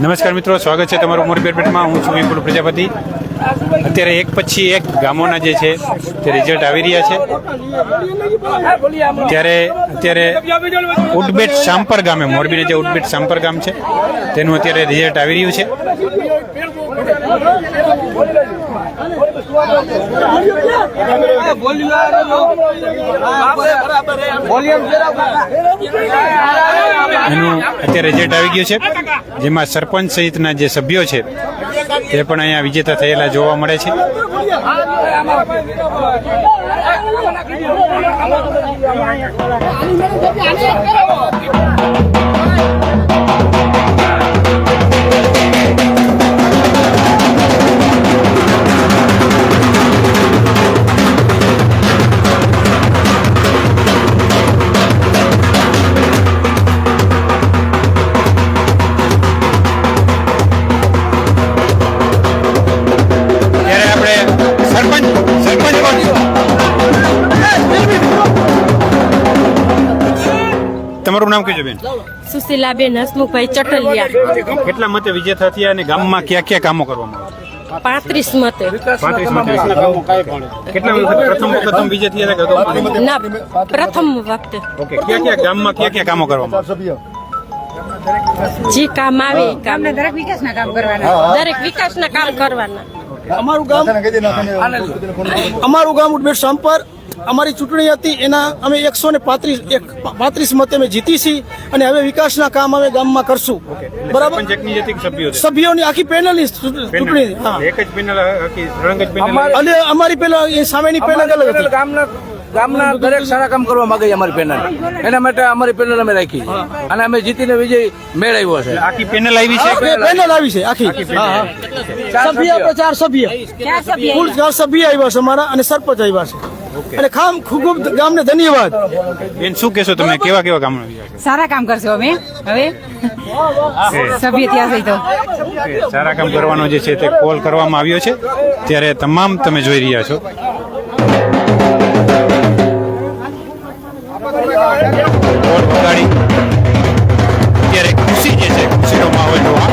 નમસ્કાર મિત્રો, સ્વાગત છે તમારું મોરબી બેટમાં હું છું વિપુલ પ્રજાપતિ. અત્યારે એક પછી એક ગામોના જે છે, તે રિઝલ્ટ આવી રહ્યા છે. ત્યારે અત્યારે ઉડબેટ શામપર ગામે, મોરબીને જે ઉડબેટ શામપર ગામ છે, તેનું અત્યારે રિઝલ્ટ આવી રહ્યું છે. એનું અત્યારે રિઝલ્ટ આવી ગયું છે. જેમાં સરપંચ સહિતના જે સભ્યો છે, તે પણ અહીંયા વિજેતા થયેલા જોવા મળે છે. તમારું નામ કહેજો બેન. સુશીલાબેન હસમુખભાઈ ચટલિયા. કેટલા મતે વિજેતા થયા અને ગામમાં કયા કયા કામો કરવામાં આવ્યા? પાંત્રીસ મતે. પાંત્રીસ મતે કેટલા વખત પ્રથમ વખત તમે વિજય થયા હતા ના પ્રથમ વખતે. ઓકે કયા કયા ગામમાં કયા કયા કામો કરવામાં આવ્યા? જે કામ આવે કામ. દરેક વિકાસના કામ કરવાના. દરેક વિકાસના કામ કરવાના. અમારું ગામ અમારું ગામ સંપર અમારી ચૂંટણી હતી એના અમે એકસો ને પાંત્રીસ એક પાંત્રીસ મતે અમે જીતી છીએ અને હવે વિકાસના કામ અમે ગામમાં કરશું. બરાબર? સભ્યોની આખી પેનલ ચૂંટણી હા. એક જ પેનલ આખી રંગ જ પેનલ અને અમારી પેલા એ સામેની પેનલ અલગ હતી. ગામના દરેક સારા કામ કરવા માંગે છે અમારી પેનલ એના માટે અમારી પેનલ અમે રાખી છે. અને અમે જીતીને વિજય મેળવ્યો છે. આખી પેનલ આવી છે પેનલ આવી છે આખી. હા હા. સભ્ય ચાર સભ્ય. ચાર સભ્ય. કુલ ચાર સભ્ય આવ્યા છે અમારા અને સરપંચ આવ્યા છે. અને ખામ ખૂબ ખૂબ ગામને ધન્યવાદ. બેન શું કહેશો તમે? કેવા કેવા કામ સારા કામ કરશો અમે હવે? સભ્ય ત્યાં જઈ તો. સારા કામ કરવાનો જે છે તે કોલ કરવામાં આવ્યો છે. ત્યારે તમામ તમે જોઈ રહ્યા છો. મોટ બગાડી અત્યારે ખુશી જે છે ખુશીનો માહોલ જોવા